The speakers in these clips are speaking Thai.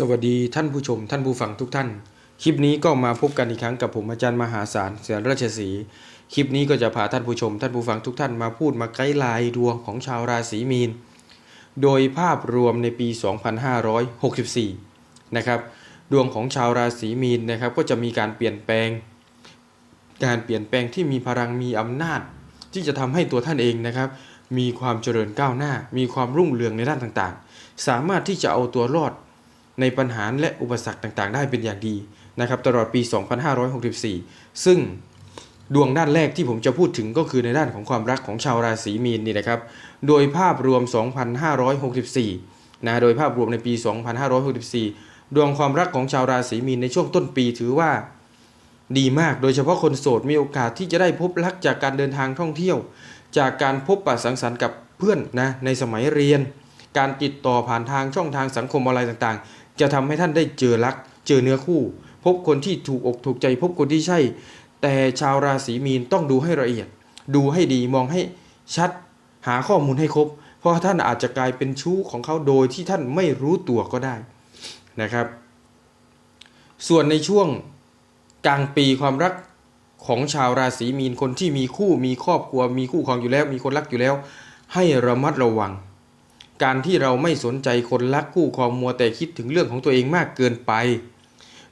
สวัสดีท่านผู้ชม ท่านผู้ฟังทุกท่าน คลิปนี้ก็มาพบกันอีกครั้งกับผมอาจารย์มหาศาลเสือราชสีคลิปนี้ก็จะพาท่านผู้ชม ท่านผู้ฟังทุกท่านมาพูดมาไกด์ไลน์ดวงของชาวราศีมีน โดยภาพรวมในปี 2564 นะครับ ดวงของชาวราศีมีนนะครับก็จะมีการเปลี่ยนแปลง การเปลี่ยนแปลงที่มีพลังมีอำนาจ ที่จะทำให้ตัวท่านเองนะครับ มีความเจริญก้าวหน้า มีความรุ่งเรืองในด้านต่างๆ สามารถที่จะเอาตัวรอด ในปัญหาและอุปสรรคต่างๆ ได้เป็นอย่างดีนะครับตลอดปี 2564 ซึ่งดวงด้านแรกที่ผมจะพูดถึงก็คือในด้านของความรักของชาวราศีมีนนี่นะครับ โดยภาพรวม 2564 นะ โดยภาพรวมในปี 2564 ดวงความรักของชาวราศีมีนในช่วงต้นปีถือว่าดีมาก โดยเฉพาะคนโสดมีโอกาสที่จะได้พบรักจากการเดินทางท่องเที่ยว จากการพบปะสังสรรค์กับเพื่อนนะในสมัยเรียน การติดต่อผ่านทางช่องทางสังคมออนไลน์ต่างๆ จะทำให้ท่านได้เจอรัก เจอเนื้อคู่ พบคนที่ถูกอกถูกใจ พบคนที่ใช่ แต่ชาวราศีมีนต้องดูให้ละเอียด ดูให้ดีมองให้ชัด หาข้อมูลให้ครบ เพราะท่านอาจจะกลายเป็นชู้ของเขาโดยที่ท่านไม่รู้ตัวก็ได้นะครับ ส่วนในช่วงกลางปีความรักของชาวราศีมีนคนที่มีคู่มีครอบครัวมีคู่ครองอยู่แล้ว มีคนรักอยู่แล้ว ให้ระมัดระวัง การที่เราไม่สนใจคนรักคู่ครองมัวแต่คิดถึงเรื่องของตัวเองมากเกินไป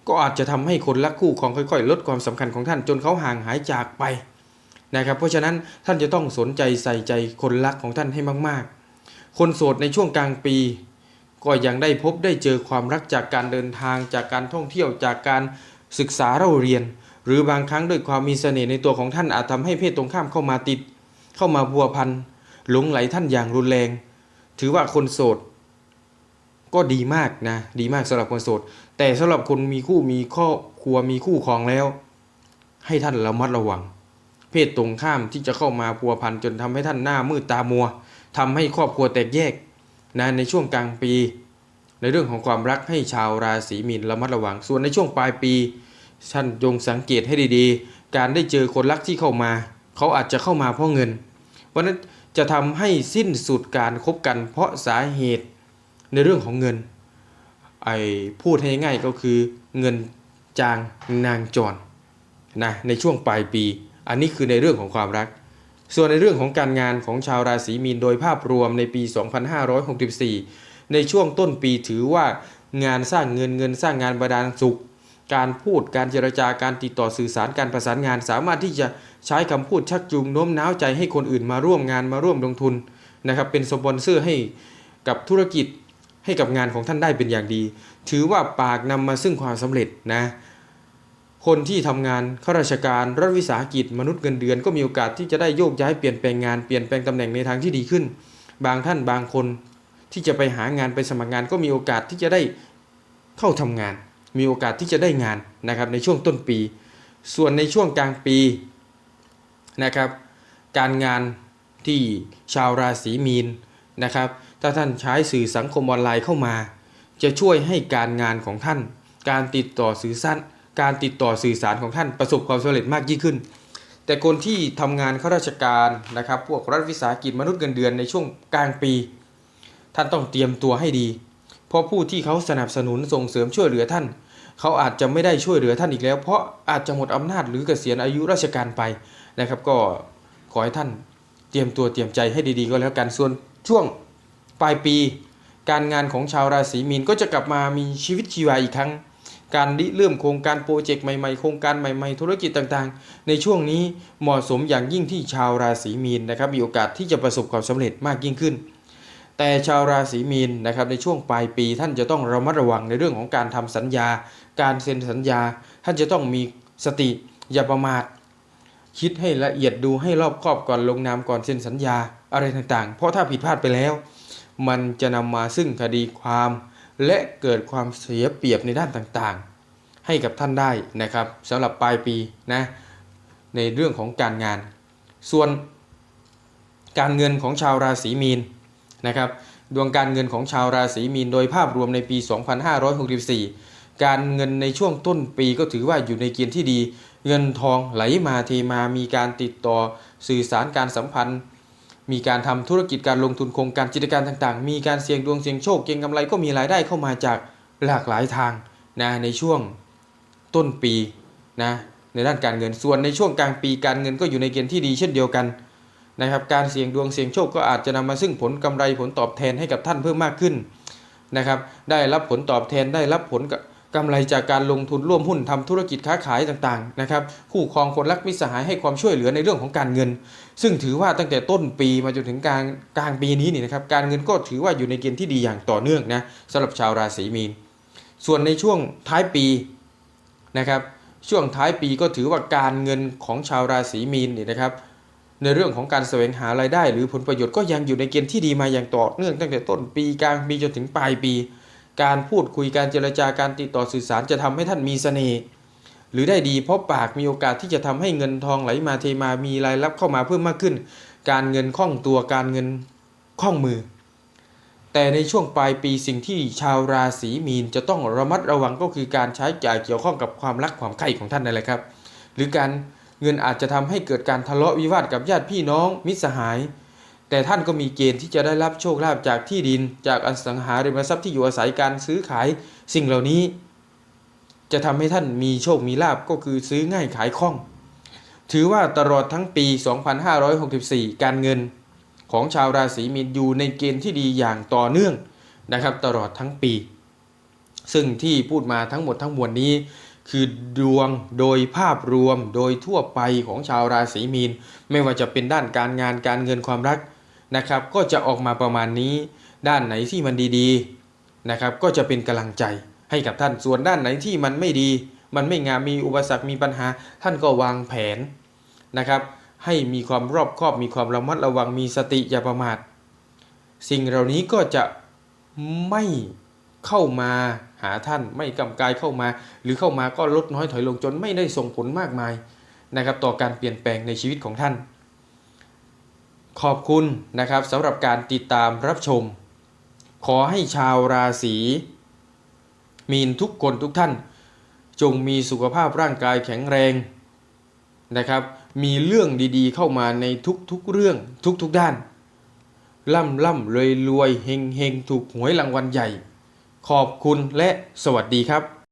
ก็อาจจะทำให้คนรักคู่ครองค่อย ๆ ลดความสำคัญของท่านจนเขาห่างหายจากไปนะครับ เพราะฉะนั้นท่านจะต้องสนใจใส่ใจคนรักของท่านให้มาก ๆ คนโสดในช่วงกลางปี ก็ยังได้พบได้เจอความรักจากการเดินทางจากการท่องเที่ยวจากการศึกษาเราเรียน หรือบางครั้งด้วยความมีเสน่ห์ในตัวของท่านอาจทำให้เพศตรงข้ามเข้ามาติด เข้ามาบัวพันหลงไหลท่านอย่างรุนแรง ถือว่าคนโสด ก็ดีมากนะ ดีมากสำหรับคนโสด แต่สำหรับคนมีคู่มีครอบครัวมีคู่ครองแล้ว ให้ท่านระมัดระวัง เพศตรงข้ามที่จะเข้ามาพัวพันจนทำให้ท่านหน้ามืดตามัวทำให้ครอบครัวแตกแยกนะในช่วงกลางปี ในเรื่องของความรักให้ชาวราศีมีนระมัดระวัง ส่วนในช่วงปลายปี ท่านจงสังเกตให้ดีๆ การได้เจอคนรักที่เข้ามา เขาอาจจะเข้ามาเพราะเงิน เพราะนั้น จะทำให้สิ้นสุดการคบกันเพราะสาเหตุในเรื่องของเงิน ไอ้พูดให้ง่ายก็คือเงินจางนางจรนะในช่วงปลายปี อันนี้คือในเรื่องของความรัก ส่วนในเรื่องของการงานของชาวราศีมีนโดยภาพรวมในปี 2564 ในช่วงต้นปีถือว่างานสร้างเงินเงินสร้างงานบาดาลสุข การพูดการเจรจาการติดต่อสื่อสารการประสานงาน สามารถที่จะใช้คำพูดชักจูงโน้มน้าวใจให้คนอื่นมาร่วมงานมาร่วมลงทุนนะครับ เป็นสปอนเซอร์ให้กับธุรกิจให้กับงานของท่านได้เป็นอย่างดี ถือว่าปากนำมาซึ่งความสำเร็จนะคนที่ทำงานข้าราชการรัฐวิสาหกิจมนุษย์เงินเดือนก็มีโอกาสที่จะได้โยกย้ายเปลี่ยนแปลงงานเปลี่ยนแปลงตำแหน่งในทางที่ดีขึ้น บางท่านบางคนที่จะไปหางานไปสมัครงานก็มีโอกาสที่จะได้เข้าทำงาน มีโอกาสที่จะได้งานนะครับในช่วงต้นปี ส่วนในช่วงกลางปีนะครับ การงานที่ชาวราศีมีนนะครับ ถ้าท่านใช้สื่อสังคมออนไลน์เข้ามา จะช่วยให้การงานของท่าน การติดต่อสื่อสารการติดต่อสื่อสารของท่านประสบความสำเร็จมากยิ่งขึ้น แต่คนที่ทำงานข้าราชการนะครับ พวกรัฐวิสาหกิจมนุษย์เงินเดือนในช่วงกลางปี ท่านต้องเตรียมตัวให้ดี ราะผู้ที่เขาสนับสนุนส่งเสริมช่วยเหลือท่าน เขาอาจจะไม่ได้ช่วยเหลือท่านอีกแล้ว เพราะอาจจะหมดอำนาจหรือเกษียณอายุราชการไปนะครับ ก็ขอให้ท่านเตรียมตัวเตรียมใจให้ดีๆ ก็แล้วกันส่วนช่วงปลายปี การงานของชาวราศีมีนก็จะกลับมามีชีวิตชีวาอีกครั้ง การริเริ่มโครงการโปรเจกต์ใหม่ๆโครงการใหม่ๆ ธุรกิจต่างๆ ในช่วงนี้เหมาะสมอย่างยิ่งที่ชาวราศีมีนนะครับมีโอกาสที่จะประสบความสำเร็จมากยิ่งขึ้น แต่ชาวราศีมีนนะครับในช่วงปลายปี ท่านจะต้องระมัดระวังในเรื่องของการทำสัญญา การเซ็นสัญญา ท่านจะต้องมีสติอย่าประมาทคิดให้ละเอียดดูให้รอบคอบก่อนลงนามก่อนเซ็นสัญญาอะไรต่างๆ เพราะถ้าผิดพลาดไปแล้ว มันจะนำมาซึ่งคดีความ และเกิดความเสียเปรียบในด้านต่างๆ ให้กับท่านได้นะครับสำหรับปลายปีนะในเรื่องของการงาน ส่วนการเงินของชาวราศีมีน นะครับดวงการเงินของชาวราศีมีนโดยภาพรวมในปี 2564 การเงินในช่วงต้นปีก็ถือว่าอยู่ในเกณฑ์ที่ดี เงินทองไหลมาเทมามีการติดต่อสื่อสารการสัมพันธ์ มีการทำธุรกิจการลงทุนโครงการกิจการต่างๆ มีการเสี่ยงดวงเสี่ยงโชคเก็งกำไรก็มีรายได้เข้ามาจากหลากหลายทางนะในช่วงต้นปีนะในด้านการเงินส่วนในช่วงกลางปีการเงินก็อยู่ในเกณฑ์ที่ดีเช่นเดียวกัน นะครับการเสี่ยงดวงเสี่ยงโชคก็อาจจะนำมาซึ่งผลกำไรผลตอบแทนให้กับท่านเพิ่มมากขึ้นนะครับได้รับผลตอบแทนได้รับผลกำไรจากการลงทุนร่วมหุ้นทำธุรกิจค้าขายต่างๆนะครับคู่ครองคนรักมิสหายให้ความช่วยเหลือในเรื่องของการเงิน ซึ่งถือว่าตั้งแต่ต้นปีมาจนถึงกลางกลางปีนี้นี่นะครับการเงินก็ถือว่าอยู่ในเกณฑ์ที่ดีอย่างต่อเนื่องนะสำหรับชาวราศีมีน ส่วนในช่วงท้ายปีนะครับช่วงท้ายปีก็ถือว่าการเงินของชาวราศีมีนนี่นะครับ ในเรื่องของการแสวงหารายได้ หรือผลประโยชน์ก็ยังอยู่ในเกณฑ์ที่ดีมาอย่างต่อเนื่องตั้งแต่ต้นปีกลางปีจนถึงปลายปี การพูดคุยการเจรจาการติดต่อสื่อสารจะทำให้ท่านมีเสน่ห์หรือได้ดีเพราะปากมีโอกาสที่จะทำให้เงินทองไหลมาเทมามีรายรับเข้ามาเพิ่มมากขึ้น การเงินคล่องตัวการเงินคล่องมือ แต่ในช่วงปลายปีสิ่งที่ชาวราศีมีนจะต้องระมัดระวังก็คือการใช้จ่ายเกี่ยวข้องกับความรักความใคร่ของท่านนั่นแหละครับ หรือการ เงินอาจจะทำให้เกิดการทะเลาะวิวาทกับญาติพี่น้องมิตรสหาย แต่ท่านก็มีเกณฑ์ที่จะได้รับโชคลาภจากที่ดิน จากอสังหาริมทรัพย์ที่อยู่อาศัยการซื้อขายสิ่งเหล่านี้ จะทำให้ท่านมีโชคมีลาภก็คือซื้อง่ายขายคล่อง ถือว่าตลอดทั้งปี 2564 การเงินของชาวราศีมีนอยู่ในเกณฑ์ที่ดีอย่างต่อเนื่องนะครับตลอดทั้งปี ซึ่งที่พูดมาทั้งหมดทั้งมวลนี้ คือดวงโดยภาพรวมโดยทั่วไปของชาวราศีมีน ไม่ว่าจะเป็นด้านการงานการเงินความรักนะครับ ก็จะออกมาประมาณนี้ ด้านไหนที่มันดีๆนะครับ ก็จะเป็นกำลังใจให้กับท่านส่วนด้านไหนที่มันไม่ดี มันไม่งามมีอุปสรรคมีปัญหา ท่านก็วางแผนนะครับ ให้มีความรอบคอบมีความระมัดระวังมีสติอย่าประมาท สิ่งเหล่านี้ก็จะไม่ เข้ามาหาท่านไม่กำกายเข้ามา หรือเข้ามาก็ลดน้อยถอยลงจนไม่ได้ส่งผลมากมายนะครับต่อการเปลี่ยนแปลงในชีวิตของท่าน ขอบคุณนะครับสำหรับการติดตามรับชม ขอให้ชาวราศีมีนทุกคนทุกท่าน จงมีสุขภาพร่างกายแข็งแรงนะครับ มีเรื่องดีๆเข้ามาในทุกๆเรื่องทุกๆด้านร่ำร่ำรวยรวยเฮงเฮงถูกหวยรางวัลใหญ่ ขอบคุณและสวัสดีครับ